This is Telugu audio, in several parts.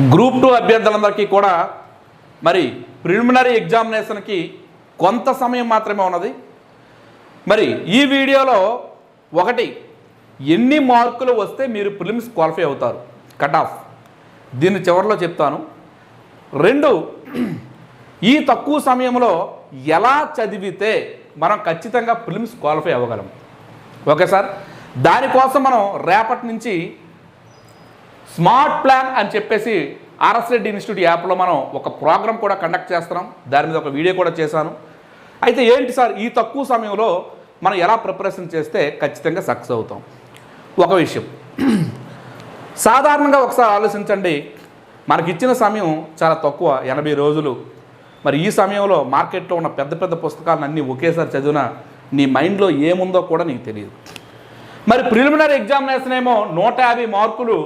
గ్రూప్ టూ అభ్యర్థులందరికీ కూడా మరి ప్రిలిమినరీ ఎగ్జామినేషన్కి కొంత సమయం మాత్రమే ఉన్నది. మరి ఈ వీడియోలో ఒకటి ఎన్ని మార్కులు వస్తే మీరు ప్రిలిమ్స్ క్వాలిఫై అవుతారు? Cut off. దీన్ని చివరిలో చెప్తాను. రెండు ఈ తక్కువ సమయంలో ఎలా చదివితే మనం ఖచ్చితంగా ప్రిలిమ్స్ క్వాలిఫై అవ్వగలం? Okay sir? దానికోసం మనం రేపటి నుంచి స్మార్ట్ ప్లాన్ అని చెప్పేసి ఆర్ఎస్ రెడ్డి ఇన్స్టిట్యూట్ యాప్లో మనం ఒక ప్రోగ్రామ్ కూడా కండక్ట్ చేస్తున్నాం. దాని మీద ఒక వీడియో కూడా చేశాను. అయితే ఏంటి సార్ ఈ తక్కువ సమయంలో మనం ఎలా ప్రిపరేషన్ చేస్తే ఖచ్చితంగా సక్సెస్ అవుతాం? ఒక విషయం. సాధారణంగా ఒకసారి ఆలోచించండి మనకి ఇచ్చిన సమయం చాలా తక్కువ ఎనభై రోజులు. మరి ఈ సమయంలో మార్కెట్లో ఉన్న పెద్ద పెద్ద పుస్తకాలను అన్నీ ఒకేసారి చదివినా నీ మైండ్లో ఏముందో కూడా నీకు తెలియదు. మరి ప్రిలిమినరీ ఎగ్జామినేషన్ ఏమో నూట యాభై మార్కులు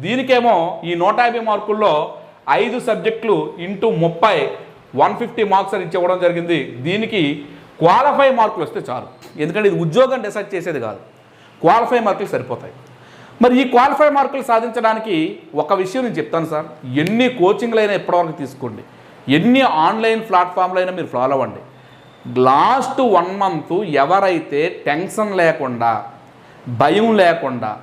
దీనికేమో ఈ నూట యాభై మార్కుల్లో ఐదు సబ్జెక్టులు ఇంటూ ముప్పై వన్ ఫిఫ్టీ మార్క్స్ అని ఇచ్చి జరిగింది. దీనికి క్వాలిఫై మార్కులు వస్తే చాలు. ఎందుకంటే ఇది ఉద్యోగం డిసైడ్ చేసేది కాదు. క్వాలిఫై మార్కులు సరిపోతాయి. మరి ఈ క్వాలిఫై మార్కులు సాధించడానికి ఒక విషయం నేను చెప్తాను సార్. ఎన్ని కోచింగ్లు అయినా ఇప్పటివరకు తీసుకోండి. ఎన్ని ఆన్లైన్ ప్లాట్ఫామ్లు అయినా మీరు ఫాలో అవ్వండి. లాస్ట్ వన్ మంత్ ఎవరైతే టెన్షన్ లేకుండా భయం లేకుండా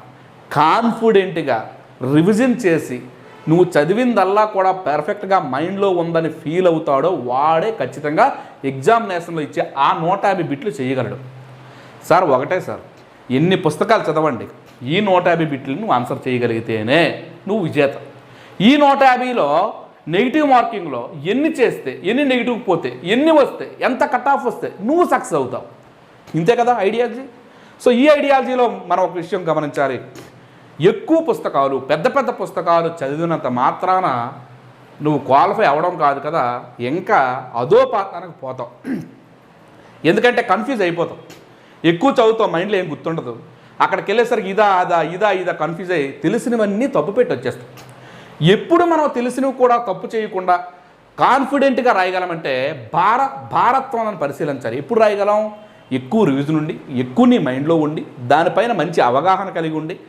కాన్ఫిడెంట్గా రివిజన్ చేసి నువ్వు చదివిందల్లా కూడా పర్ఫెక్ట్గా మైండ్లో ఉందని ఫీల్ అవుతాడో వాడే ఖచ్చితంగా ఎగ్జామినేషన్లో ఇచ్చే ఆ నూట యాభై బిట్లు చేయగలడు. సార్ ఒకటే సార్. ఎన్ని పుస్తకాలు చదవండి ఈ నూట యాభై బిట్లు నువ్వు ఆన్సర్ చేయగలిగితేనే నువ్వు విజేత. ఈ నూట యాభైలో నెగిటివ్ మార్కింగ్లో ఎన్ని చేస్తే ఎన్ని నెగిటివ్ పోతే ఎన్ని వస్తే ఎంత కట్ ఆఫ్ వస్తే నువ్వు సక్సెస్ అవుతావు. ఇంతే కదా ఐడియాలజీ? సో ఈ ఐడియాలజీలో మనం ఒక విషయం గమనించాలి. ఎక్కువ పుస్తకాలు పెద్ద పెద్ద పుస్తకాలు చదివినంత మాత్రాన నువ్వు క్వాలిఫై అవ్వడం కాదు కదా ఇంకా అదో పాత్రానికి పోతావు. ఎందుకంటే కన్ఫ్యూజ్ అయిపోతావు. ఎక్కువ చదువుతావు మైండ్లో ఏం గుర్తుండదు. అక్కడికి వెళ్ళేసరికి ఇదా అదా ఇదా ఇదా కన్ఫ్యూజ్ అయ్యి తెలిసినవన్నీ తప్పు పెట్టి వచ్చేస్తాం ఎప్పుడు మనం తెలిసినవి కూడా తప్పు చేయకుండా కాన్ఫిడెంట్గా రాయగలమంటే భార భారత్వాన్ని పరిశీలించాలి. ఎప్పుడు రాయగలం? ఎక్కువ రివిజన్ ఉండి ఎక్కువ నీ మైండ్లో ఉండి దానిపైన మంచి అవగాహన కలిగి ఉండి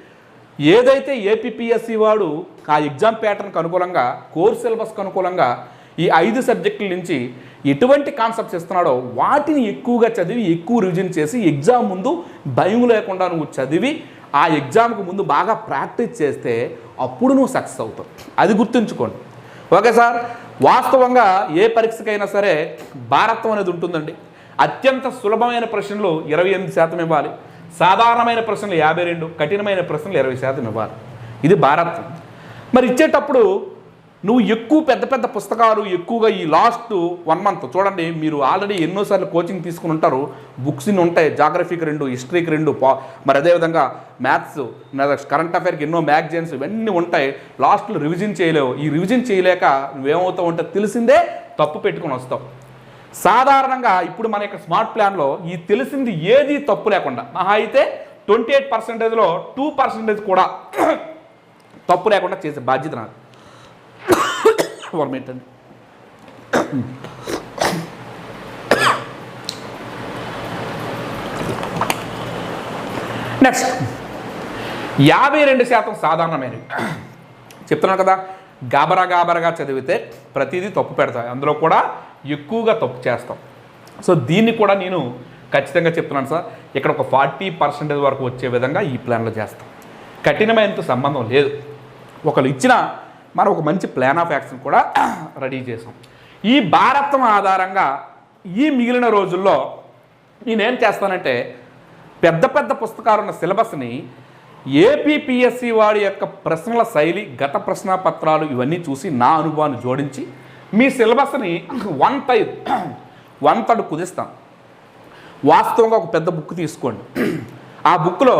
ఏదైతే ఏపీపీఎస్సి వాడు ఆ ఎగ్జామ్ ప్యాటర్న్కి అనుకూలంగా కోర్ సిలబస్కి అనుకూలంగా ఈ ఐదు సబ్జెక్టుల నుంచి ఎటువంటి కాన్సెప్ట్స్ ఇస్తున్నాడో వాటిని ఎక్కువగా చదివి ఎక్కువ రివిజన్ చేసి ఎగ్జామ్ ముందు భయం లేకుండా నువ్వు చదివి ఆ ఎగ్జామ్కి ముందు బాగా ప్రాక్టీస్ చేస్తే అప్పుడు నువ్వు సక్సెస్ అవుతావు. అది గుర్తుంచుకోండి. Okay sir? వాస్తవంగా ఏ పరీక్షకైనా సరే భారత్వం అనేది ఉంటుందండి. అత్యంత సులభమైన ప్రశ్నలు ఇరవై ఎనిమిది శాతం ఇవ్వాలి. సాధారణమైన ప్రశ్నలు యాభై రెండు కఠినమైన ప్రశ్నలు ఇరవై శాతం ఇవ్వాలి. ఇది భారత్. మరి ఇచ్చేటప్పుడు నువ్వు ఎక్కువ పెద్ద పెద్ద పుస్తకాలు ఎక్కువగా ఈ లాస్ట్ వన్ మంత్ చూడండి మీరు ఆల్రెడీ ఎన్నోసార్లు కోచింగ్ తీసుకుని ఉంటారు. బుక్స్ ఇన్ని ఉంటాయి జాగ్రఫీకి రెండు హిస్టరీకి రెండు పా మరి అదేవిధంగా మ్యాథ్స్ కరెంట్ అఫైర్కి ఎన్నో మ్యాగజైన్స్ ఇవన్నీ ఉంటాయి. లాస్ట్లో రివిజన్ చేయలేవు. ఈ రివిజన్ చేయలేక నువ్వేమవుతావు అంటే తెలిసిందే తప్పు పెట్టుకొని వస్తావు. సాధారణంగా ఇప్పుడు మన యొక్క స్మార్ట్ ప్లాన్లో ఈ తెలిసింది ఏది తప్పు లేకుండా మహా అయితే ట్వంటీ ఎయిట్ పర్సెంటేజ్లో టూ పర్సెంటేజ్ కూడా తప్పు లేకుండా చేసే బాధ్యత నాకు వన్ అండి నెక్స్ట్ యాభై రెండు శాతం సాధారణమైనవి. చెప్తున్నాను కదా గాబరా గాబరాగా చదివితే ప్రతిదీ తప్పు పెడతాయి. అందులో కూడా ఎక్కువగా తప్పు చేస్తాం. సో దీన్ని కూడా నేను ఖచ్చితంగా చెప్తున్నాను సార్. ఇక్కడ ఒక ఫార్టీ పర్సెంటేజ్ వరకు వచ్చే విధంగా ఈ ప్లాన్లో చేస్తాం. కఠినమైనంత సంబంధం లేదు. ఒకరు ఇచ్చిన మనం ఒక మంచి ప్లాన్ ఆఫ్ యాక్షన్ కూడా రెడీ చేసాం. ఈ భారత్వం ఆధారంగా ఈ మిగిలిన రోజుల్లో నేనేం చేస్తానంటే పెద్ద పెద్ద పుస్తకాలు ఉన్న సిలబస్ని ఏపీపీఎస్సీ వాడి యొక్క ప్రశ్నల శైలి గత ప్రశ్న పత్రాలు ఇవన్నీ చూసి నా అనుభవాన్ని జోడించి మీ సిలబస్ని వన్ టై వన్ థర్డ్ కుదిస్తాను వాస్తవంగా ఒక పెద్ద బుక్ తీసుకోండి. ఆ బుక్లో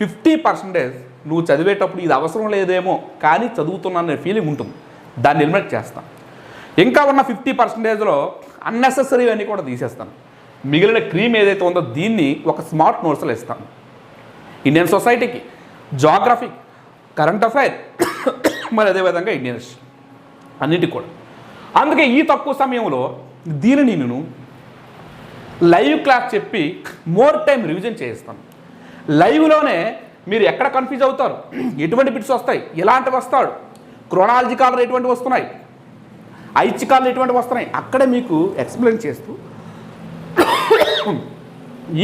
ఫిఫ్టీ పర్సెంటేజ్ నువ్వు చదివేటప్పుడు ఇది అవసరం లేదేమో కానీ చదువుతున్నానే ఫీలింగ్ ఉంటుంది. దాన్ని ఎలిమినేట్ చేస్తాను ఇంకా ఉన్న ఫిఫ్టీ పర్సెంటేజ్లో అన్నెసెసరీ అన్నీ కూడా తీసేస్తాను మిగిలిన క్రీమ్ ఏదైతే ఉందో దీన్ని ఒక స్మార్ట్ నోట్స్లో ఇస్తాను ఇండియన్ సొసైటీకి జాగ్రఫీ కరెంట్ అఫైర్ మరి అదేవిధంగా ఇండియన్ హిస్టరీ అన్నిటికి కూడా. అందుకే ఈ తక్కువ సమయంలో దీనిని నేను లైవ్ క్లాస్ చెప్పి మోర్ టైం రివిజన్ చేయిస్తాను లైవ్లోనే మీరు ఎక్కడ కన్ఫ్యూజ్ అవుతారు? ఎటువంటి బిట్స్ వస్తాయి? ఎలాంటివి వస్తాడు? క్రొనాలజికాలు ఎటువంటివి వస్తున్నాయి? ఐచ్ఛికాలు ఎటువంటివి వస్తున్నాయి? అక్కడే మీకు ఎక్స్ప్లెయిన్ చేస్తూ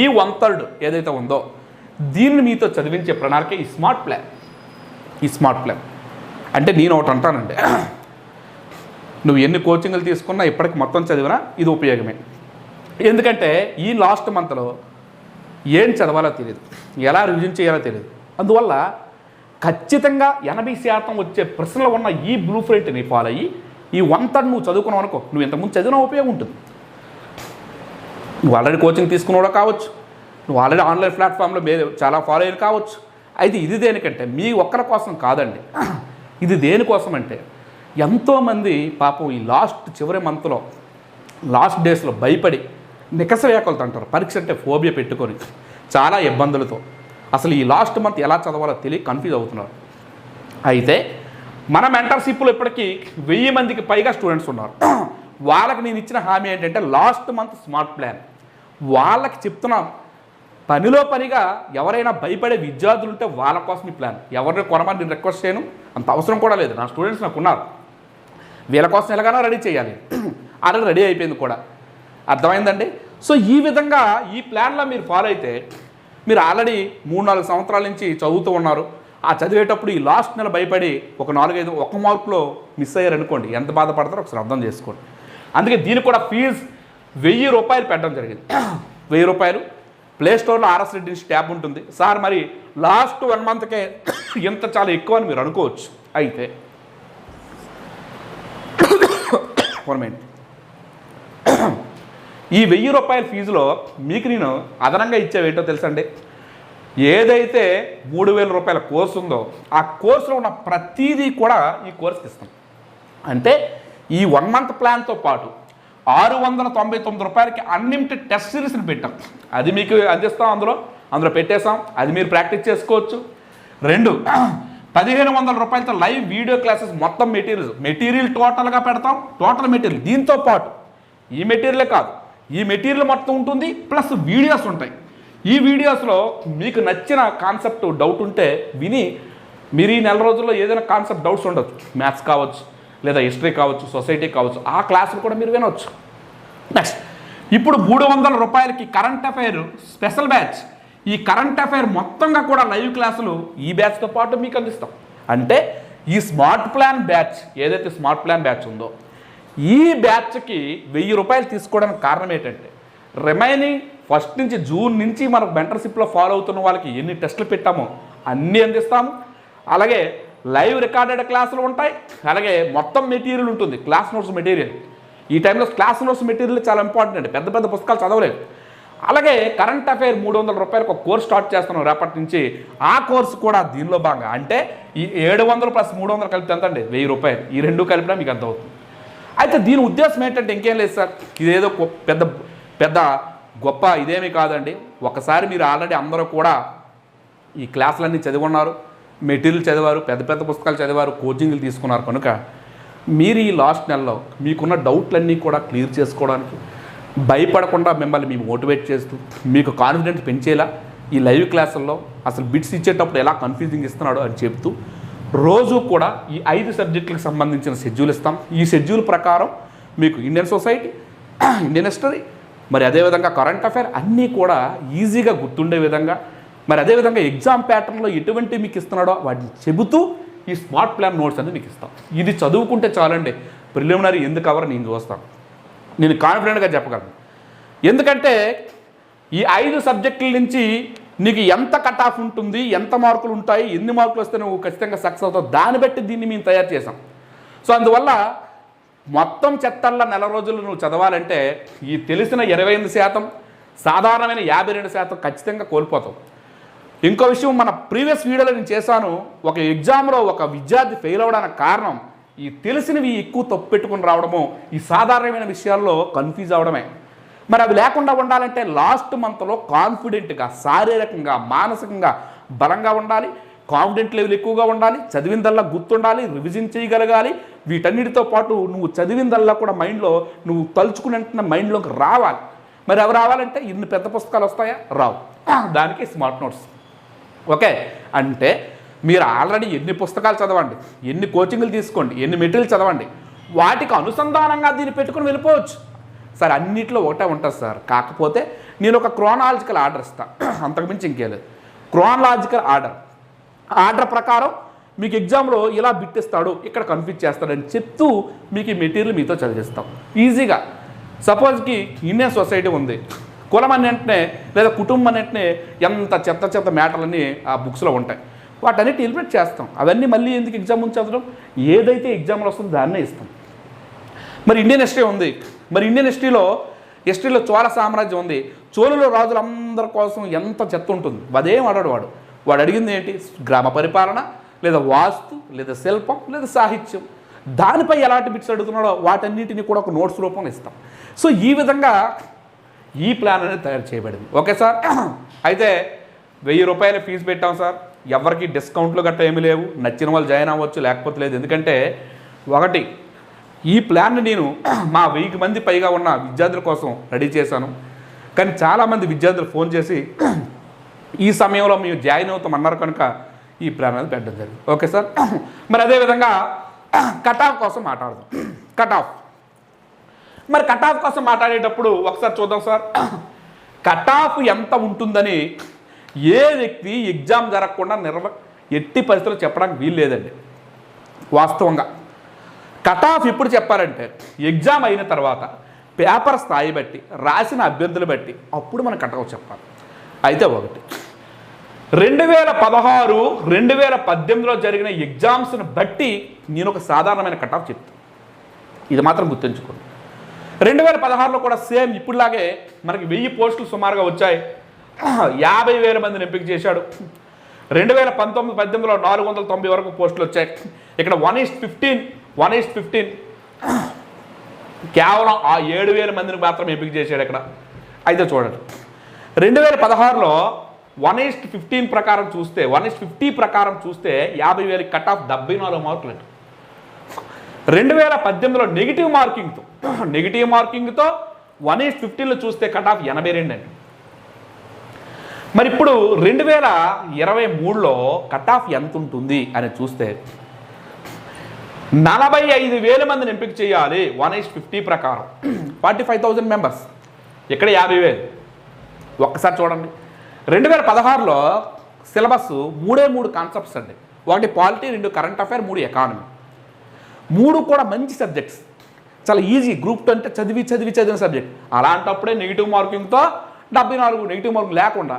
ఈ వన్ థర్డ్ ఏదైతే ఉందో దీన్ని మీతో చదివించే ప్రణాళిక ఈ స్మార్ట్ ప్లాన్ ఈ స్మార్ట్ ప్లాన్ అంటే నేను ఒకటి అంటానండి. నువ్వు ఎన్ని కోచింగ్లు తీసుకున్నా ఇప్పటికి మొత్తం చదివినా ఇది ఉపయోగమే. ఎందుకంటే ఈ లాస్ట్ మంత్లో ఏం చదవాలో తెలియదు ఎలా రివిజన్ చేయాలో తెలియదు అందువల్ల ఖచ్చితంగా ఎనభై శాతం వచ్చే ప్రశ్నలు ఉన్న ఈ బ్లూ ప్రింట్ని ఫాలో అయ్యి ఈ వన్ థర్డ్ నువ్వు చదువుకున్నావు అనుకో నువ్వు ఇంతకుముందు చదివిన ఉపయోగం ఉంటుంది. నువ్వు ఆల్రెడీ కోచింగ్ తీసుకున్నవాడు కావచ్చు. నువ్వు ఆల్రెడీ ఆన్లైన్ ప్లాట్ఫామ్లో మీరు చాలా ఫాలో అయ్యారు కావచ్చు. అయితే ఇది దేనికంటే మీ ఒక్కరి కోసం కాదండి. ఇది దేనికోసం అంటే ఎంతోమంది పాపం ఈ లాస్ట్ చివరి మంత్లో లాస్ట్ డేస్లో భయపడి నికస వేకలతో అంటారు పరీక్ష అంటే ఫోబియా పెట్టుకొని చాలా ఇబ్బందులతో. అసలు ఈ లాస్ట్ మంత్ ఎలా చదవాలో తెలియ కన్ఫ్యూజ్ అవుతున్నారు. అయితే మన మెంటర్షిప్లో ఇప్పటికీ వెయ్యి మందికి పైగా స్టూడెంట్స్ ఉన్నారు. వాళ్ళకి నేను ఇచ్చిన హామీ ఏంటంటే లాస్ట్ మంత్ స్మార్ట్ ప్లాన్ వాళ్ళకి చెప్తున్నా పనిలో పనిగా ఎవరైనా భయపడే విద్యార్థులు ఉంటే వాళ్ళ కోసం ఈ ప్లాన్ ఎవరిని కొనమని నేను రిక్వెస్ట్ చేయను. అంత అవసరం కూడా లేదు. నా స్టూడెంట్స్ నాకు ఉన్నారు. వీళ్ళ కోసం ఎలాగైనా రెడీ చేయాలి. ఆల్రెడీ రెడీ అయిపోయింది కూడా. అర్థమైందండి? సో ఈ విధంగా ఈ ప్లాన్లో మీరు ఫాలో అయితే మీరు ఆల్రెడీ మూడు నాలుగు సంవత్సరాల నుంచి చదువుతూ ఉన్నారు. ఆ చదివేటప్పుడు ఈ లాస్ట్ నెల భయపడి ఒక నాలుగైదు ఒక మార్కులో మిస్ అయ్యారనుకోండి ఎంత బాధపడతారో ఒకసారి అర్థం చేసుకోండి. అందుకే దీనికి కూడా ఫీజు వెయ్యి రూపాయలు పెట్టడం జరిగింది. వెయ్యి రూపాయలు. ప్లే స్టోర్లో ఆర్ఎస్ రెడ్డి ట్యాబ్ ఉంటుంది. సార్ మరి లాస్ట్ వన్ మంత్కే ఇంత చాలా ఎక్కువ అని మీరు అనుకోవచ్చు. అయితే వన్ ఈ వెయ్యి రూపాయల ఫీజులో మీకు నేను అదనంగా ఇచ్చేవేంటో తెలుసండి? ఏదైతే మూడు వేల రూపాయల కోర్సు ఉందో ఆ కోర్సులో ఉన్న ప్రతిదీ కూడా ఈ కోర్సుకి ఇస్తాం. అంటే ఈ వన్ మంత్ ప్లాన్తో పాటు ఆరు వందల తొంభై తొమ్మిది రూపాయలకి అన్లిమిటెడ్ టెస్ట్ సిరీస్ని పెట్టాం. అది మీకు అందిస్తాం అందులో. అందులో పెట్టేసాం అది మీరు ప్రాక్టీస్ చేసుకోవచ్చు. రెండు పదిహేను వందల రూపాయలతో live video classes materials material material టోటల్గా పెడతాం. టోటల్ మెటీరియల్ దీంతో పాటు ఈ మెటీరియలే కాదు ఈ మెటీరియల్ మొత్తం ఉంటుంది ప్లస్ వీడియోస్ ఉంటాయి. ఈ వీడియోస్లో మీకు నచ్చిన కాన్సెప్ట్ డౌట్ ఉంటే విని మీరు ఈ నెల రోజుల్లో ఏదైనా కాన్సెప్ట్ డౌట్స్ ఉండొచ్చు. మ్యాథ్స్ కావచ్చు లేదా హిస్టరీ కావచ్చు సొసైటీ కావచ్చు ఆ క్లాసులు కూడా మీరు వినవచ్చు నెక్స్ట్ ఇప్పుడు మూడు వందల రూపాయలకి కరెంట్ అఫైర్ స్పెషల్ బ్యాచ్ ఈ కరెంట్ అఫైర్ మొత్తంగా కూడా లైవ్ క్లాసులు ఈ బ్యాచ్తో పాటు మీకు అందిస్తాం. అంటే ఈ స్మార్ట్ ప్లాన్ బ్యాచ్ ఏదైతే స్మార్ట్ ప్లాన్ బ్యాచ్ ఉందో ఈ బ్యాచ్కి వెయ్యి రూపాయలు తీసుకోవడానికి కారణం ఏంటంటే రిమైనింగ్ ఫస్ట్ నుంచి జూన్ నుంచి మనం మెంటర్షిప్లో ఫాలో అవుతున్న వాళ్ళకి ఎన్ని టెస్టులు పెట్టామో అన్నీ అందిస్తాము. అలాగే లైవ్ రికార్డెడ్ క్లాసులు ఉంటాయి. అలాగే మొత్తం మెటీరియల్ ఉంటుంది క్లాస్ నోట్స్ మెటీరియల్ ఈ టైంలో క్లాస్ నోట్స్ మెటీరియల్ చాలా ఇంపార్టెంట్ అండి. పెద్ద పెద్ద పుస్తకాలు చదవలేదు. అలాగే కరెంట్ అఫైర్ మూడు వందల రూపాయలకు ఒక కోర్స్ స్టార్ట్ చేస్తున్నాం రేపటి నుంచి. ఆ కోర్సు కూడా దీనిలో భాగంగా. అంటే ఈ ఏడు వందలు ప్లస్ మూడు వందలు కలిపి ఎంత అండి వెయ్యి రూపాయలు. ఈ రెండు కలిపినా మీకు ఎంత అవుతుంది? అయితే దీని ఉద్దేశం ఏంటంటే ఇంకేం లేదు సార్. ఇదేదో పెద్ద పెద్ద గొప్ప ఇదేమీ కాదండి. ఒకసారి మీరు ఆల్రెడీ అందరూ కూడా ఈ క్లాసులన్నీ చదివి ఉన్నారు మెటీరియల్ చదివారు పెద్ద పెద్ద పుస్తకాలు చదివారు కోచింగ్లు తీసుకున్నారు కనుక మీరు ఈ లాస్ట్ నెలలో మీకున్న డౌట్లన్నీ కూడా క్లియర్ చేసుకోవడానికి భయపడకుండా మిమ్మల్ని మేము మోటివేట్ చేస్తూ మీకు కాన్ఫిడెన్స్ పెంచేలా ఈ లైవ్ క్లాసుల్లో అసలు బిట్స్ ఇచ్చేటప్పుడు ఎలా కన్ఫ్యూజింగ్ ఇస్తున్నాడో అని చెప్తూ రోజు కూడా ఈ ఐదు సబ్జెక్టులకు సంబంధించిన షెడ్యూల్ ఇస్తాం. ఈ షెడ్యూల్ ప్రకారం మీకు ఇండియన్ సొసైటీ ఇండియన్ హిస్టరీ మరి అదేవిధంగా కరెంట్ అఫైర్ అన్నీ కూడా ఈజీగా గుర్తుండే విధంగా మరి అదేవిధంగా ఎగ్జామ్ ప్యాటర్న్లో ఎటువంటి మీకు ఇస్తున్నాడో వాటిని చెబుతూ ఈ స్మార్ట్ ప్లాన్ నోట్స్ అనేది మీకు ఇస్తాం. ఇది చదువుకుంటే చాలండి. ప్రిలిమినరీ ఎందుకు అవర్ నేను చూస్తాను. నేను కాన్ఫిడెంట్గా చెప్పగలను. ఎందుకంటే ఈ ఐదు సబ్జెక్టుల నుంచి నీకు ఎంత కట్ ఆఫ్ ఉంటుంది ఎంత మార్కులు ఉంటాయి ఎన్ని మార్కులు వస్తే నువ్వు ఖచ్చితంగా సక్సెస్ అవుతావు దాన్ని బట్టి దీన్ని మేము తయారు చేసాం సో అందువల్ల మొత్తం చెత్తల్లో నెల రోజులు నువ్వు చదవాలంటే ఈ తెలిసిన ఇరవై ఎనిమిది శాతం సాధారణమైన యాభై రెండు శాతం ఖచ్చితంగా కోల్పోతావు. ఇంకో విషయం మన ప్రీవియస్ వీడియోలో నేను చేశాను ఒక ఎగ్జామ్లో ఒక విద్యార్థి ఫెయిల్ అవ్వడానికి కారణం ఈ తెలిసినవి ఎక్కువ తప్పు పెట్టుకుని రావడము ఈ సాధారణమైన విషయాల్లో కన్ఫ్యూజ్ అవడమే. మరి అవి లేకుండా ఉండాలంటే లాస్ట్ మంత్లో కాన్ఫిడెంట్గా శారీరకంగా మానసికంగా బలంగా ఉండాలి. కాన్ఫిడెంట్ లెవెల్ ఎక్కువగా ఉండాలి. చదివిందల్లా గుర్తుండాలి. రివిజన్ చేయగలగాలి. వీటన్నిటితో పాటు నువ్వు చదివిందల్లా కూడా మైండ్లో నువ్వు తలుచుకుని మైండ్లోకి రావాలి. మరి అవి రావాలంటే ఇన్ని పెద్ద పుస్తకాలు వస్తాయా? రావు. దానికి స్మార్ట్ నోట్స్ ఓకే? అంటే మీరు ఆల్రెడీ ఎన్ని పుస్తకాలు చదవండి ఎన్ని కోచింగ్లు తీసుకోండి ఎన్ని మెటీరియల్ చదవండి వాటికి అనుసంధానంగా దీన్ని పెట్టుకుని వెళ్ళిపోవచ్చు. సార్ అన్నిట్లో ఒకటే ఉంటుంది సార్. కాకపోతే నేను ఒక క్రోనాలజికల్ ఆర్డర్ ఇస్తాను అంతకుమించి ఇంకేలేదు క్రోనాలజికల్ ఆర్డర్ ఆర్డర్ ప్రకారం మీకు ఎగ్జామ్లో ఇలా బిట్టిస్తాడు ఇక్కడ కన్ఫ్యూజ్ చేస్తాడని చెప్తూ మీకు ఈ మెటీరియల్ మీతో చదివిస్తాం. ఈజీగా సపోజ్కి ఇండియన్ సొసైటీ ఉంది. కులం అన్నింటినే లేదా కుటుంబం అన్నింటినే ఎంత చెత్త చెత్త మ్యాటర్లన్నీ ఆ బుక్స్లో ఉంటాయి. వాటన్నిటి ఎలిమినేట్ చేస్తాం. అవన్నీ మళ్ళీ ఎందుకు ఎగ్జామ్ ముందు చదవడం? ఏదైతే ఎగ్జామ్లో వస్తుందో దాన్నే ఇస్తాం. మరి ఇండియన్ హిస్టరీ ఉంది. మరి ఇండియన్ హిస్టరీలో హిస్టరీలో చోళ సామ్రాజ్యం ఉంది. చోళుల రాజులందరి కోసం ఎంత చెత్త ఉంటుంది? అదేం అడడు వాడు. వాడు అడిగింది ఏంటి? గ్రామ పరిపాలన లేదా వాస్తు లేదా శిల్పం లేదా సాహిత్యం. దానిపై ఎలాంటి బిట్స్ అడుగుతున్నాడో వాటన్నిటిని కూడా ఒక నోట్స్ రూపంలో ఇస్తాం. సో ఈ విధంగా ఈ ప్లాన్ అనేది తయారు చేయబడింది. Okay sir? అయితే వెయ్యి రూపాయల ఫీజు పెట్టాం సార్. ఎవరికి డిస్కౌంట్లు గట్ట ఏమీ లేవు. నచ్చిన వాళ్ళు జాయిన్ అవ్వచ్చు లేకపోతే లేదు. ఎందుకంటే ఒకటి ఈ ప్లాన్ నేను మా వెయ్యి మంది పైగా ఉన్న విద్యార్థుల కోసం రెడీ చేశాను. కానీ చాలామంది విద్యార్థులు ఫోన్ చేసి ఈ సమయంలో మేము జాయిన్ అవుతాం అన్నారు కనుక ఈ ప్లాన్ అనేది పెట్టడం జరిగింది. Okay sir? మరి అదేవిధంగా కట్ ఆఫ్ కోసం మాట్లాడదాం. కట్ ఆఫ్ మరి కట్ ఆఫ్ కోసం మాట్లాడేటప్పుడు ఒకసారి చూద్దాం సార్. కట్ ఆఫ్ ఎంత ఉంటుందని ఏ వ్యక్తి ఎగ్జామ్ జరగకుండా నిర్వ ఎట్టి పరిస్థితులు చెప్పడానికి వీలు లేదండి వాస్తవంగా. కట్ ఆఫ్ ఎప్పుడు చెప్పారంటే ఎగ్జామ్ అయిన తర్వాత పేపర్ స్థాయి బట్టి రాసిన అభ్యర్థులు బట్టి అప్పుడు మనం కట్ ఆఫ్ చెప్పాలి. అయితే ఒకటి. రెండు వేల పదహారు రెండు వేల పద్దెనిమిదిలో జరిగిన ఎగ్జామ్స్ని బట్టి నేను ఒక సాధారణమైన కట్ ఆఫ్ చెప్తాను ఇది మాత్రం గుర్తుంచుకోండి. రెండు వేల పదహారులో కూడా సేమ్ ఇప్పుడులాగే మనకి వెయ్యి పోస్టులు సుమారుగా వచ్చాయి. యాభై వేల మందిని ఎంపిక చేశాడు. రెండు వేల పంతొమ్మిది పద్దెనిమిదిలో నాలుగు వందల తొంభై వరకు పోస్టులు వచ్చాయి. ఇక్కడ one is to fifteen one is to fifteen. కేవలం ఆ ఏడు వేల మందిని మాత్రం ఎంపిక చేశాడు ఇక్కడ. అయితే చూడండి. రెండు వేల పదహారులో వన్ ఈస్ట్ ఫిఫ్టీన్ ప్రకారం చూస్తే వన్ ఈస్ట్ ఫిఫ్టీ ప్రకారం చూస్తే యాభై వేల కట్ ఆఫ్ డెబ్బై నాలుగు మార్కులు అండి. రెండు వేల పద్దెనిమిదిలో నెగిటివ్ మార్కింగ్తో నెగిటివ్ మార్కింగ్తో వన్ ఈస్ట్ ఫిఫ్టీన్లో చూస్తే కట్ ఆఫ్ ఎనభై రెండు అండి. మరి ఇప్పుడు రెండు వేల ఇరవై మూడులో కట్ ఆఫ్ ఎంత ఉంటుంది అని చూస్తే నలభై ఐదు వేల మందిని ఎంపిక చేయాలి వన్ ఈస్ట్ ఫిఫ్టీ ప్రకారం. Forty five thousand members. ఇక్కడ యాభై వేలు? ఒక్కసారి చూడండి. రెండు వేల పదహారులో సిలబస్ మూడే మూడు కాన్సెప్ట్స్ అండి. ఒకటి పాలిటీ రెండు కరెంట్ అఫైర్ మూడు ఎకానమీ. మూడు కూడా మంచి సబ్జెక్ట్స్. చాలా ఈజీ. గ్రూప్ టూ అంటే చదివి చదివి చదివిన సబ్జెక్ట్. అలాంటప్పుడే నెగిటివ్ మార్కింగ్తో డెబ్బై నాలుగు నెగిటివ్ మార్కులు లేకుండా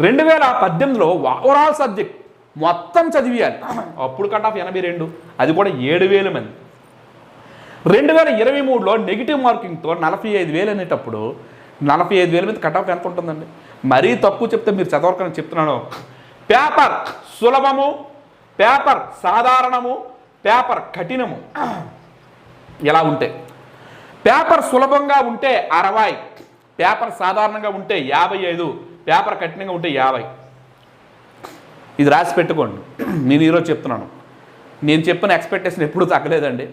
రెండు వేల పద్దెనిమిదిలో ఓవరాల్ సబ్జెక్ట్ మొత్తం చదివియాలి. అప్పుడు కట్ ఆఫ్ ఎనభై రెండు. అది కూడా ఏడు వేల మంది. రెండు వేల ఇరవై మూడులో నెగిటివ్ మార్కింగ్తో నలభై ఐదు వేలు అనేటప్పుడు నలభై ఐదు వేల మీద కట్ ఆఫ్ ఎంత ఉంటుందండి? మరీ తక్కువ చెప్తే మీరు చదవకని చెప్తున్నాను. పేపర్ సులభము పేపర్ సాధారణము పేపర్ కఠినము. ఎలా ఉంటే. పేపర్ సులభంగా ఉంటే అరవై పేపర్ సాధారణంగా ఉంటే యాభై ఐదు. పేపర్ కఠినంగా ఉంటే యాభై. ఇది రాసి పెట్టుకోండి. నేను ఈరోజు చెప్తున్నాను. నేను చెప్పిన ఎక్స్పెక్టేషన్ ఎప్పుడూ తగ్గలేదండి.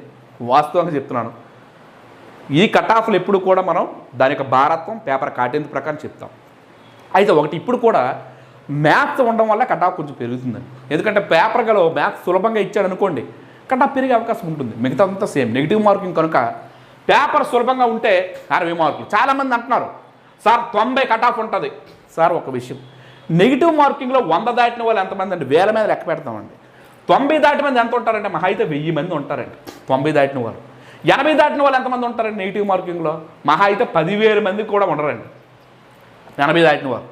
వాస్తవంగా చెప్తున్నాను. ఈ కట్ ఆఫ్లు ఎప్పుడు కూడా మనం దాని యొక్క భారత్వం పేపర్ కాటేందు ప్రకారం చెప్తాం. అయితే ఒకటి ఇప్పుడు కూడా మ్యాథ్స్ ఉండడం వల్ల కట్ ఆఫ్ కొంచెం పెరుగుతుందండి. ఎందుకంటే పేపర్ గలో మ్యాథ్స్ సులభంగా ఇచ్చాడు అనుకోండి కట్ ఆఫ్ పెరిగే అవకాశం ఉంటుంది. మిగతా అంతా సేమ్ నెగిటివ్ మార్కింగ్ కనుక పేపర్ సులభంగా ఉంటే అరవై మార్కులు చాలామంది అంటున్నారు సార్ తొంభై కట్ ఆఫ్ ఉంటుంది. సార్ ఒక విషయం. నెగిటివ్ మార్కింగ్లో వంద దాటిన వాళ్ళు ఎంతమంది అండి? వేల మీద లెక్క పెడతామండి. తొంభై దాటి మంది ఎంత ఉంటారంటే మహా అయితే వెయ్యి మంది ఉంటారండి తొంభై దాటిన వాళ్ళు. ఎనభై దాటిన వాళ్ళు ఎంతమంది ఉంటారండి నెగిటివ్ మార్కింగ్లో? మహా అయితే పదివేల మంది కూడా ఉండరండి. ఎనభై దాటిన వాళ్ళు.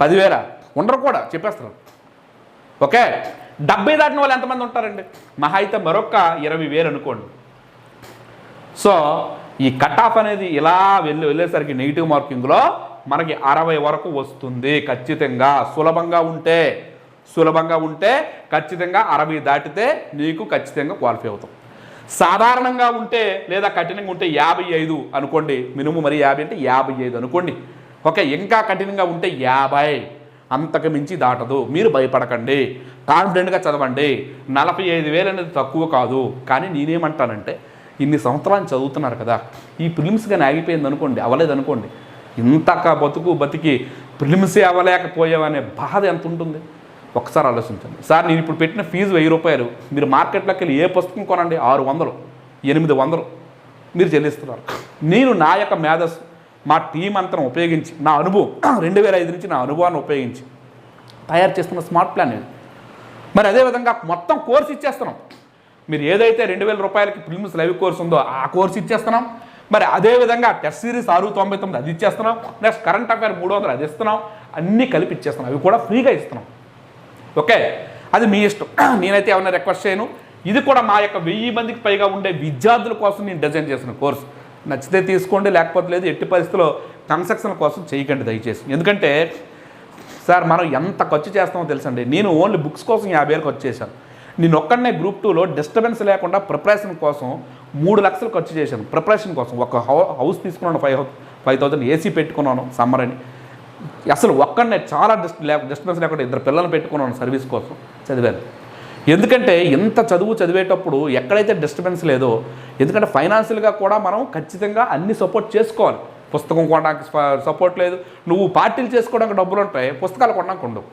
పదివేల? ఉండరు కూడా చెప్పేస్తారు. ఓకే? డెబ్బై దాటిన వాళ్ళు ఎంతమంది ఉంటారండి? మహా అయితే మరొక ఇరవై వేలు అనుకోండి. సో ఈ కట్ ఆఫ్ అనేది ఇలా వెళ్ళి వెళ్ళేసరికి నెగిటివ్ మార్కింగ్లో మనకి అరవై వరకు వస్తుంది. ఖచ్చితంగా సులభంగా ఉంటే సులభంగా ఉంటే ఖచ్చితంగా అరవై దాటితే నీకు ఖచ్చితంగా క్వాలిఫై అవుతాం సాధారణంగా ఉంటే లేదా కఠినంగా ఉంటే యాభై ఐదు అనుకోండి. మినిమం మరి యాభై అంటే యాభై ఐదు అనుకోండి. ఓకే ఇంకా కఠినంగా ఉంటే యాభై. అంతకు మించి దాటదు. మీరు భయపడకండి. కాన్ఫిడెంట్గా చదవండి. నలభై ఐదు వేలు అనేది తక్కువ కాదు. కానీ నేనేమంటానంటే ఇన్ని సంవత్సరాలు చదువుతున్నారు కదా. ఈ ప్రిలిమ్స్ కానీ ఆగిపోయింది అనుకోండి అవ్వలేదు అనుకోండి. ఇంతక బతుకు బతికి ప్రిలిమ్సే అవ్వలేకపోయావనే బాధ ఎంత ఉంటుంది? ఒకసారి ఆలోచించండి. సార్ నేను ఇప్పుడు పెట్టిన ఫీజు వెయ్యి రూపాయలు మీరు మార్కెట్లోకి వెళ్ళి ఏ పుస్తకం కొనండి? ఆరు వందలు ఎనిమిది వందలు. మీరు చెల్లిస్తున్నారు. నేను నా యొక్క మేధస్సు మా టీం అంతా ఉపయోగించి నా అనుభవం రెండు వేల ఐదు నుంచి నా అనుభవాన్ని ఉపయోగించి తయారు చేస్తున్న స్మార్ట్ ప్లాన్ ఇది. మరి అదేవిధంగా మొత్తం కోర్స్ ఇచ్చేస్తున్నాం. మీరు ఏదైతే రెండు వేల రూపాయలకి ఫిల్మ్స్ లైవ్ కోర్స్ ఉందో ఆ కోర్స్ ఇచ్చేస్తున్నాం. మరి అదేవిధంగా టెస్ట్ సిరీస్ ఆరు తొంభై తొమ్మిది అది ఇచ్చేస్తున్నాం. నెక్స్ట్ కరెంట్ అఫైర్ మూడు వందలు అది ఇస్తున్నాం. అన్నీ కలిపి ఇచ్చేస్తున్నాం. అవి కూడా ఫ్రీగా ఇస్తున్నాం. ఓకే అది మీ ఇష్టం. నేనైతే ఏమైనా రిక్వెస్ట్ చేయను. ఇది కూడా మా యొక్క వెయ్యి మందికి పైగా ఉండే విద్యార్థుల కోసం నేను డిజైన్ చేసిన కోర్సు నచ్చితే తీసుకోండి లేకపోతే లేదు ఎట్టి పరిస్థితుల్లో కన్స్ట్రక్షన్ కోసం చేయకండి దయచేసి. ఎందుకంటే సార్ మనం ఎంత ఖర్చు చేస్తామో తెలుసండి. నేను ఓన్లీ బుక్స్ కోసం యాభై వేలు ఖర్చు చేశాను. నేను ఒక్కడనే గ్రూప్ టూలో డిస్టర్బెన్స్ లేకుండా ప్రిపరేషన్ కోసం మూడు లక్షలు ఖర్చు చేశాను. ప్రిపరేషన్ కోసం. ఒక హౌ- హౌస్ తీసుకున్నాను ఫైవ్ ఫైవ్ థౌసండ్ ఏసీ పెట్టుకున్నాను సమ్మర్ అని. అసలు ఒక్కడనే చాలా డిస్ డిస్టర్బెన్స్ లేకుండా ఇద్దరు పిల్లల్ని పెట్టుకున్నాను సర్వీస్ కోసం చదివాను. ఎందుకంటే ఇంత చదువు చదివేటప్పుడు ఎక్కడైతే డిస్టర్బెన్స్ లేదో ఎందుకంటే ఫైనాన్షియల్గా కూడా మనం ఖచ్చితంగా అన్ని సపోర్ట్ చేసుకోవాలి. పుస్తకం కొనడానికి సపోర్ట్ లేదు. నువ్వు పార్టీలు చేసుకోవడానికి డబ్బులు ఉంటాయి పుస్తకాలు కొనడానికి ఉండవు.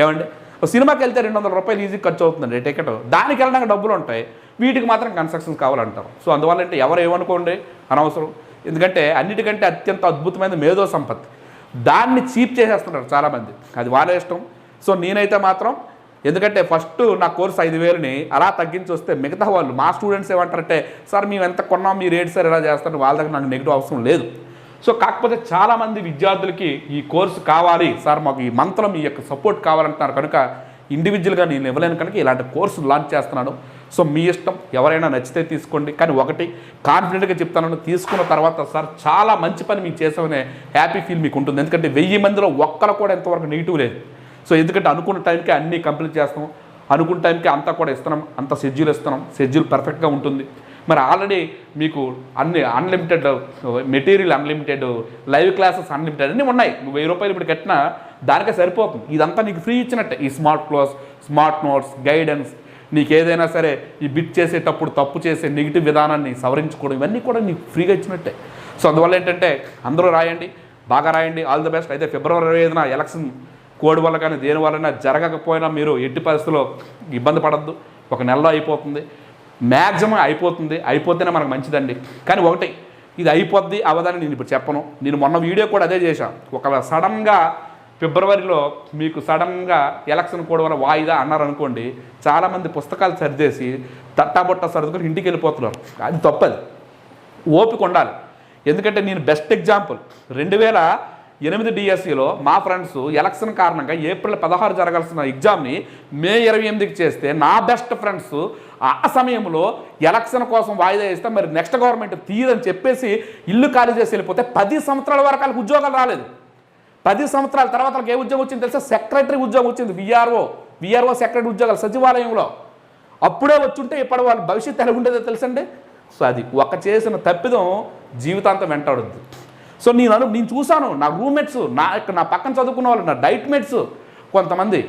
ఏమండి? సినిమాకి వెళ్తే రెండు వందల రూపాయలు ఈజీ ఖర్చు అవుతుందండి టికెట్. దానికి వెళ్ళడానికి డబ్బులు ఉంటాయి. వీటికి మాత్రం కన్స్ట్రక్షన్స్ కావాలంటారు. సో అందువల్ల అంటే ఎవరు ఏమనుకోండి? అనవసరం. ఎందుకంటే అన్నిటికంటే అత్యంత అద్భుతమైన మేధో సంపత్తి. దాన్ని చీప్ చేసేస్తున్నారు చాలామంది. అది వాళ్ళ ఇష్టం. సో నేనైతే మాత్రం ఎందుకంటే ఫస్ట్ నా కోర్స్ ఐదు వేలని అలా తగ్గించి వస్తే మిగతా వాళ్ళు మా స్టూడెంట్స్ ఏమంటారంటే సార్ మేము ఎంత కొన్నాం? మీరు రేట్ సార్ ఎలా చేస్తారు? వాళ్ళ దగ్గర నాకు నెగిటివ్ అవసరం లేదు. సో కాకపోతే చాలామంది విద్యార్థులకి ఈ కోర్సు కావాలి. సార్ మాకు ఈ మంత్రం మీ యొక్క సపోర్ట్ కావాలంటున్నారు. కనుక ఇండివిజువల్గా నేను ఇవ్వలేను కనుక ఇలాంటి కోర్సు లాంచ్ చేస్తున్నాను. సో మీ ఇష్టం ఎవరైనా నచ్చితే తీసుకోండి. కానీ ఒకటి కాన్ఫిడెంట్గా చెప్తాను తీసుకున్న తర్వాత సార్ చాలా మంచి పని మీకు చేసామనే హ్యాపీ ఫీల్ మీకు ఉంటుంది. ఎందుకంటే వెయ్యి మందిలో ఒక్కరు కూడా ఎంతవరకు నెగిటివ్ లేదు. సో ఎందుకంటే అనుకున్న టైంకి అన్నీ కంప్లీట్ చేస్తాం. అనుకున్న టైంకి అంతా కూడా ఇస్తున్నాం. అంత షెడ్యూల్ ఇస్తున్నాం. షెడ్యూల్ పర్ఫెక్ట్గా ఉంటుంది. మరి ఆల్రెడీ మీకు అన్ని unlimited material unlimited live classes unlimited అన్నీ ఉన్నాయి. నువ్వు వెయ్యి రూపాయలు ఇప్పుడు కట్టినా దానికే సరిపోతుంది. ఇదంతా నీకు ఫ్రీ ఇచ్చినట్టే. ఈ smart class smart notes guidance నీకు ఏదైనా సరే ఈ బిట్ చేసేటప్పుడు తప్పు చేసే నెగిటివ్ విధానాన్ని సవరించుకోవడం ఇవన్నీ కూడా నీకు ఫ్రీగా ఇచ్చినట్టే. సో అందువల్ల ఏంటంటే అందరూ రాయండి బాగా రాయండి. ఆల్ ది బెస్ట్ అయితే ఫిబ్రవరి ఇరవై ఐదున ఎలక్షన్ కోడ్ వల్ల కానీ దేని వలన జరగకపోయినా మీరు ఎట్టి పరిస్థితుల్లో ఇబ్బంది పడద్దు. ఒక నెలలో అయిపోతుంది. మ్యాక్సిమం అయిపోతుంది. అయిపోతేనే మనకు మంచిదండి. కానీ ఒకటి ఇది అయిపోద్ది అవదని నేను ఇప్పుడు చెప్పను. నేను మొన్న వీడియో కూడా అదే చేశాను ఒకవేళ సడన్గా ఫిబ్రవరిలో మీకు సడన్గా ఎలక్షన్ కూడా వల్ల వాయిదా అన్నారు అనుకోండి చాలామంది పుస్తకాలు సరిచేసి తట్టాబొట్ట సర్దుకొని ఇంటికి వెళ్ళిపోతున్నారు. అది తప్పది. ఓపిక ఉండాలి. ఎందుకంటే నేను బెస్ట్ ఎగ్జాంపుల్. రెండు వేల ఎనిమిది డిఎస్సిలో మా ఫ్రెండ్స్ ఎలక్షన్ కారణంగా ఏప్రిల్ పదహారు జరగాల్సిన ఎగ్జామ్ని మే ఇరవై ఎనిమిదికి చేస్తే నా బెస్ట్ ఫ్రెండ్స్ ఆ సమయంలో ఎలక్షన్ కోసం వాయిదా వేస్తే మరి నెక్స్ట్ గవర్నమెంట్ తీరని చెప్పేసి ఇల్లు ఖాళీ చేసి వెళ్ళిపోతే పది సంవత్సరాల వరకు వాళ్ళకి ఉద్యోగాలు రాలేదు. పది సంవత్సరాల తర్వాత వాళ్ళకి ఏ ఉద్యోగం వచ్చింది తెలుసా? సెక్రటరీ ఉద్యోగం వచ్చింది విఆర్ఓ. విఆర్ఓ సెక్రటరీ ఉద్యోగాలు సచివాలయంలో. అప్పుడే వచ్చుంటే ఇప్పుడు వాళ్ళ భవిష్యత్తు ఎలా ఉండేదో తెలుసండి? సో అది ఒక చేసిన తప్పిదం జీవితాంతం వెంటాడుద్ది. సో నేను అను నేను చూశాను నా రూమ్మేట్స్ నా యొక్క నా పక్కన చదువుకున్న వాళ్ళు నా డైట్ మేట్స్ కొంతమంది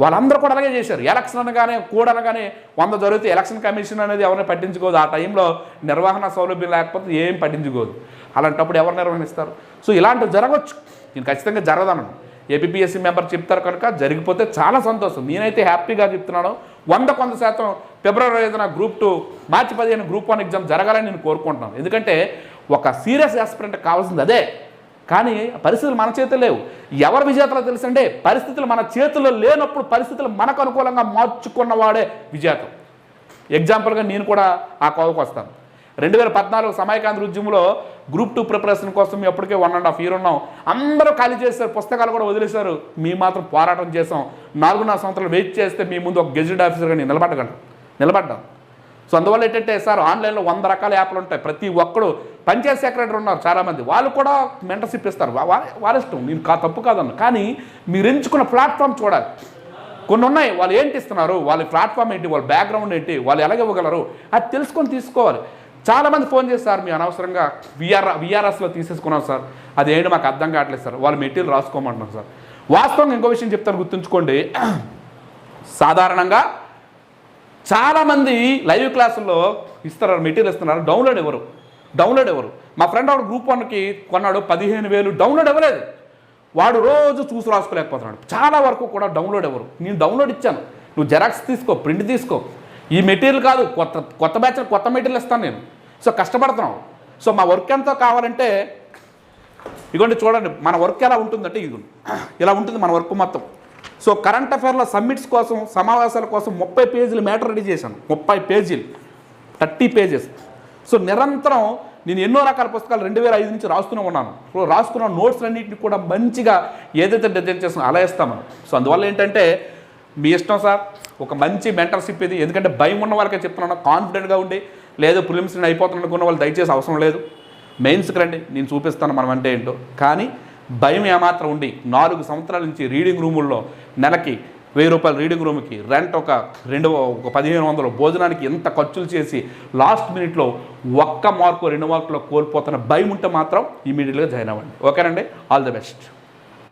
వాళ్ళందరూ కూడా అలాగే చేశారు. ఎలక్షన్ అనగానే కూడనగానే వంద జరిగితే ఎలక్షన్ కమిషన్ అనేది ఎవరిని పట్టించుకోదు. ఆ టైంలో నిర్వహణ సౌలభ్యం లేకపోతే ఏం పట్టించుకోదు. అలాంటప్పుడు ఎవరు నిర్వహిస్తారు? సో ఇలాంటివి జరగవచ్చు నేను ఖచ్చితంగా జరగదను ఏపీఎస్సీ మెంబర్ చెప్తారు కనుక జరిగిపోతే చాలా సంతోషం. నేనైతే హ్యాపీగా చెప్తున్నాను. వంద కొంత శాతం ఫిబ్రవరి ఐదున గ్రూప్ టూ మార్చి పదిహేను గ్రూప్ వన్ ఎగ్జామ్ జరగాలని నేను కోరుకుంటున్నాను. ఎందుకంటే ఒక సీరియస్ ఆస్పిరెంట్ కావాల్సింది అదే. కానీ పరిస్థితులు మన చేతులు లేవు. ఎవరి విజేతలో తెలుసంటే పరిస్థితులు మన చేతుల్లో లేనప్పుడు పరిస్థితులు మనకు అనుకూలంగా మార్చుకున్నవాడే విజేతం. ఎగ్జాంపుల్గా నేను కూడా ఆ కోవకు వస్తాను. రెండు వేల పద్నాలుగు సమైకాంధ్ర ఉద్యమంలో గ్రూప్ టూ ప్రిపరేషన్ కోసం ఎప్పటికే వన్ అండ్ హాఫ్ ఇయర్ ఉన్నాం. అందరూ ఖాళీ చేశారు పుస్తకాలు కూడా వదిలేశారు. మీ మాత్రం పోరాటం చేసాం నాలుగున్నర సంవత్సరాలు వెయిట్ చేస్తే మీ ముందు ఒక గెజిట్ ఆఫీసర్గా నేను నిలబడగలను నిలబడ్డాను సో అందువల్ల ఏంటంటే సార్ ఆన్లైన్లో వంద రకాల యాప్లు ఉంటాయి. ప్రతి ఒక్కడు పంచాయత్ సెక్రటరీ ఉన్నారు చాలామంది. వాళ్ళు కూడా మెంటర్షిప్ ఇస్తారు. వారిష్టం వాళ్ళ ఇష్టం. నేను కా తప్పు కాదన్న. కానీ మీరు ఎంచుకున్న ప్లాట్ఫామ్ చూడాలి. కొన్ని ఉన్నాయి. వాళ్ళు ఏంటి ఇస్తున్నారు? వాళ్ళ ప్లాట్ఫామ్ ఏంటి? వాళ్ళ బ్యాక్గ్రౌండ్ ఏంటి? వాళ్ళు ఎలాగ ఇవ్వగలరు? అది తెలుసుకొని తీసుకోవాలి. చాలామంది ఫోన్ చేస్తారు సార్ అనవసరంగా విఆర్ విఆర్ఎస్లో తీసేసుకున్నాం సార్. అది ఏంటి మాకు అర్థం కావట్లేదు సార్. వాళ్ళు మెటీరియల్ రాసుకోమంటున్నారు సార్. వాస్తవంగా ఇంకో విషయం చెప్తాను గుర్తుంచుకోండి. సాధారణంగా చాలామంది లైవ్ క్లాసుల్లో ఇస్తారు మెటీరియల్ ఇస్తున్నారు. డౌన్లోడ్ ఎవరు? డౌన్లోడ్ ఎవరు? మా ఫ్రెండ్ వాడు గ్రూప్ వన్కి కొన్నాడు పదిహేను వేలు డౌన్లోడ్ ఇవ్వలేదు వాడు రోజు చూసి రాసుకోలేకపోతున్నాడు. చాలా వరకు కూడా డౌన్లోడ్ ఎవరు? నేను డౌన్లోడ్ ఇచ్చాను. నువ్వు జెరాక్స్ తీసుకో ప్రింట్ తీసుకో. ఈ మెటీరియల్ కాదు కొత్త కొత్త బ్యాచ్ కొత్త మెటీరియల్ ఇస్తాను నేను. సో కష్టపడుతున్నావు. సో మా వర్క్ ఎంతో కావాలంటే ఇదిగోండి చూడండి మన వర్క్ ఎలా ఉంటుందంటే ఇది ఇలా ఉంటుంది మన వర్క్ మొత్తం. సో కరెంట్ అఫైర్లో సమ్మిట్స్ కోసం సమావేశాల కోసం ముప్పై పేజీలు మ్యాటర్ రెడీ చేశాను. ముప్పై పేజీలు. Thirty pages. సో నిరంతరం నేను ఎన్నో రకాల పుస్తకాలు రెండు వేల ఐదు నుంచి రాస్తూనే ఉన్నాను. సో రాసుకున్న నోట్స్ అన్నింటినీ కూడా మంచిగా ఏదైతే డిజైన్ చేస్తున్నా అలా ఇస్తాం సో అందువల్ల ఏంటంటే మీ ఇష్టం సార్ ఒక మంచి మెంటర్షిప్ ఇది. ఎందుకంటే భయం ఉన్న వాళ్ళకే చెప్తున్నాను కాన్ఫిడెంట్గా ఉండి లేదు ప్రిలిమ్స్ నేను అయిపోతాను అనుకున్న వాళ్ళు దయచేసి అవసరం లేదు. మెయిన్స్కి రండి నేను చూపిస్తాను మనం అంటే ఏంటో. కానీ భయం ఏమాత్రం ఉండి నాలుగు సంవత్సరాల నుంచి రీడింగ్ రూముల్లో నెలకి వెయ్యి రూపాయల రీడింగ్ రూమ్కి రెంట్ ఒక రెండు ఒక పదిహేను వందలు భోజనానికి ఎంత ఖర్చులు చేసి లాస్ట్ మినిట్లో ఒక్క మార్కు రెండు మార్కులో కోల్పోతున్న భయం ఉంటే మాత్రం ఇమీడియట్గా జాయిన్ అవ్వండి. ఓకేనండి? All the best